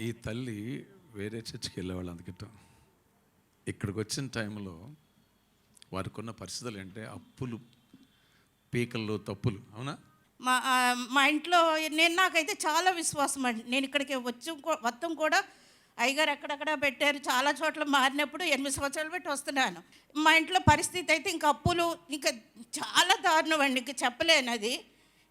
ఈ తల్లి వేరే చర్చికి వెళ్ళేవాళ్ళు అందుకట. ఇక్కడికి వచ్చిన టైంలో వారికి ఉన్న పరిస్థితులు ఏంటంటే అప్పులు పీకల్లో తప్పులు అవునా? మా మా ఇంట్లో నేను నాకైతే చాలా విశ్వాసం అండి. నేను ఇక్కడికి వచ్చి మొత్తం కూడా అయ్యగారు ఎక్కడెక్కడ పెట్టారు చాలా చోట్ల మారినప్పుడు ఎనిమిది సంవత్సరాలు పెట్టి వస్తున్నాను. మా ఇంట్లో పరిస్థితి అయితే ఇంకా అప్పులు ఇంకా చాలా దారుణం అండి ఇంకా చెప్పలేను అది.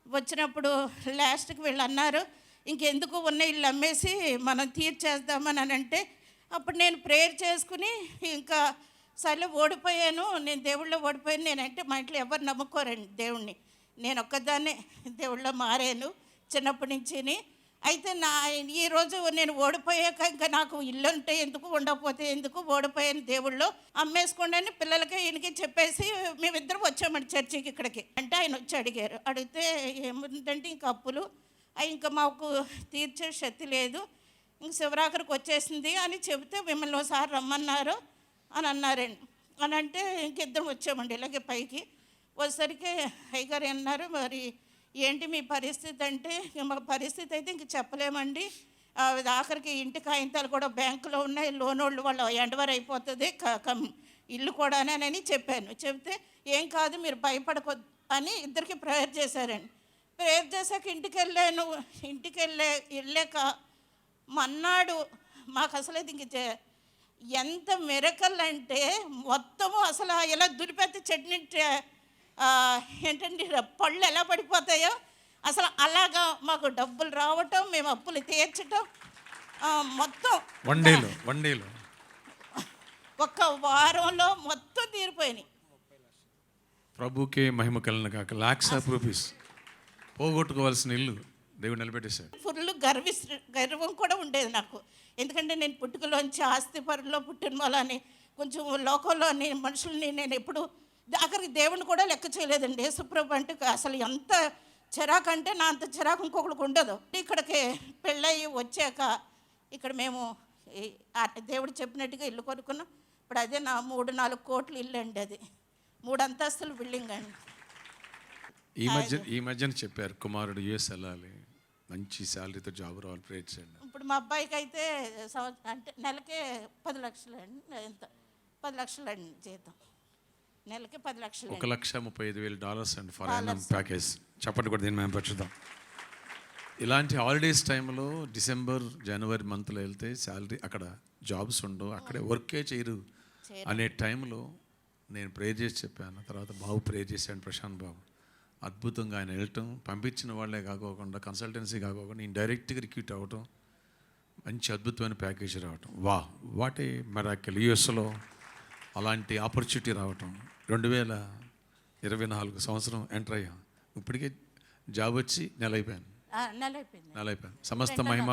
వచ్చినప్పుడు లాస్ట్కి వీళ్ళు అన్నారు ఇంకెందుకు ఉన్న ఇల్లు అమ్మేసి మనం తీర్చేద్దామని అని అంటే అప్పుడు నేను ప్రేయర్ చేసుకుని ఇంకా సర్లే ఓడిపోయాను నేను దేవుళ్ళో ఓడిపోయాను నేనంటే మా ఇంట్లో ఎవరు నమ్ముకోరండి దేవుణ్ణి. నేను ఒక్కదాన్నే దేవుళ్ళో మారాను చిన్నప్పటి నుంచి అయితే నా ఈరోజు నేను ఓడిపోయాక ఇంకా నాకు ఇల్లు ఉంటే ఎందుకు ఉండకపోతే ఎందుకు ఓడిపోయాను దేవుళ్ళో అమ్మేసుకోండి పిల్లలకి ఈయనకి చెప్పేసి మేమిద్దరం వచ్చామండి చర్చికి ఇక్కడికి. అంటే ఆయన వచ్చి అడిగారు. అడిగితే ఏముందంటే ఇంకా అప్పులు? ఇంకా మాకు తీర్చే శక్తి లేదు. ఇంక శివరాఖరికి వచ్చేసింది అని చెబితే మిమ్మల్ని ఒకసారి రమ్మన్నారు అని అన్నారండి అని అంటే ఇంకిద్దరం వచ్చామండి ఇలాగే పైకి. వచ్చేసరికి అయ్యగారు అన్నారు మరి ఏంటి మీ పరిస్థితి అంటే మా పరిస్థితి అయితే ఇంక చెప్పలేమండి. ఆఖరికి ఇంటి కాగితాలు కూడా బ్యాంకులో ఉన్నాయి లోన్ వాళ్ళు వాళ్ళ ఎండవర్ అయిపోతుంది కం- ఇల్లు కూడానని చెప్పాను. చెప్తే ఏం కాదు మీరు భయపడకొద్దు అని ఇద్దరికి ప్రేయర్ చేశారండి. ప్రేయర్ చేశాక ఇంటికి వెళ్ళాను ఇంటికి వెళ్ళే వెళ్ళాక మన్నాడు మాకు అసలు ఇది ఎంత మెరకల్ అంటే మొత్తము అసలు ఎలా దులిపెత్తి చట్నీ ఏంటండి పళ్ళు ఎలా పడిపోతాయో? అసలు అలాగా మాకు డబ్బులు రావటం మేము అప్పులు తీర్చటం మొత్తం. వన్ డేలో వన్ డేలో ఒక్క వారంలో మొత్తం తీరిపోయినాయి. ప్రభుకే మహిమ కలిగిన కాక లాక్స్ ఆఫ్ రూపీస్ పోగొట్టుకోవాల్సిన ఇల్లు దేవుడు నిలబెట్టేశాడు. ఫుల్ గర్వి గర్వం కూడా ఉండేది నాకు. ఎందుకంటే నేను పుట్టుకలోంచి ఆస్తి పరుల్లో పుట్టిన వాళ్ళని కొంచెం లోకంలోని మనుషుల్ని నేను ఎప్పుడు ఆఖరికి దేవుని కూడా లెక్క చేయలేదండి. యేసుప్రభు అంటే అసలు ఎంత చిరాకు అంటే నా అంత చిరాకు ఇంకొకరికి ఉండదు. ఇక్కడికి పెళ్ళయి వచ్చాక ఇక్కడ మేము దేవుడు చెప్పినట్టుగా ఇల్లు కొనుక్కున్నాం. ఇప్పుడు అదే నా మూడు నాలుగు కోట్లు ఇల్లు అండి అది. మూడు అంతస్తులు బిల్డింగ్ అండి. ఈ మధ్య ఈ మధ్యన చెప్పారు కుమారుడు యుఎస్ వెళ్ళాలి మంచి శాలరీతో జాబ్ రావాలి ప్రేర్ చేయండి. ఇప్పుడు మా అబ్బాయికి అయితే సంవత్సరం అంటే నెలకే పది లక్షలు అండి ఎంత? పది లక్షలు అండి జీతం. నెలకి పది లక్షలు ఒక లక్ష ముప్పై ఐదు వేల డాలర్స్ అండి ఫర్ యానం ప్యాకేజ్. చెప్పండి కూడా దీన్ని మేము పెంచుదాం ఇలాంటి హాలిడేస్ టైంలో డిసెంబర్ జనవరి మంత్లో వెళ్తే శాలరీ అక్కడ జాబ్స్ ఉండవు అక్కడే వర్కే చేయరు. అనే టైంలో నేను ప్రేర్ చేసి చెప్పాను తర్వాత బాబు ప్రేర్ చేశాను ప్రశాంత్ బాబు. అద్భుతంగా ఆయన వెళ్ళటం పంపించిన వాళ్ళే కాకోకుండా కన్సల్టెన్సీ కాకోకుండా నేను డైరెక్ట్గా రిక్రూట్ అవ్వటం మంచి అద్భుతమైన ప్యాకేజ్ రావటం. వా వాటే మెరాకిల్ యుఎస్లో అలాంటి ఆపర్చునిటీ రావటం. రెండు వేల ఇరవై నాలుగు సంవత్సరం ఎంటర్ అయ్యాం. ఇప్పటికే జాబ్ వచ్చి నెల అయిపోయాను నెల అయిపోయాను సమస్త మహిమ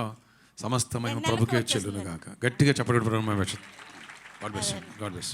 సమస్త మహిమ ప్రభుకే చెల్లును గాక. గట్టిగా చెప్పడం Brahma God bless God bless God bless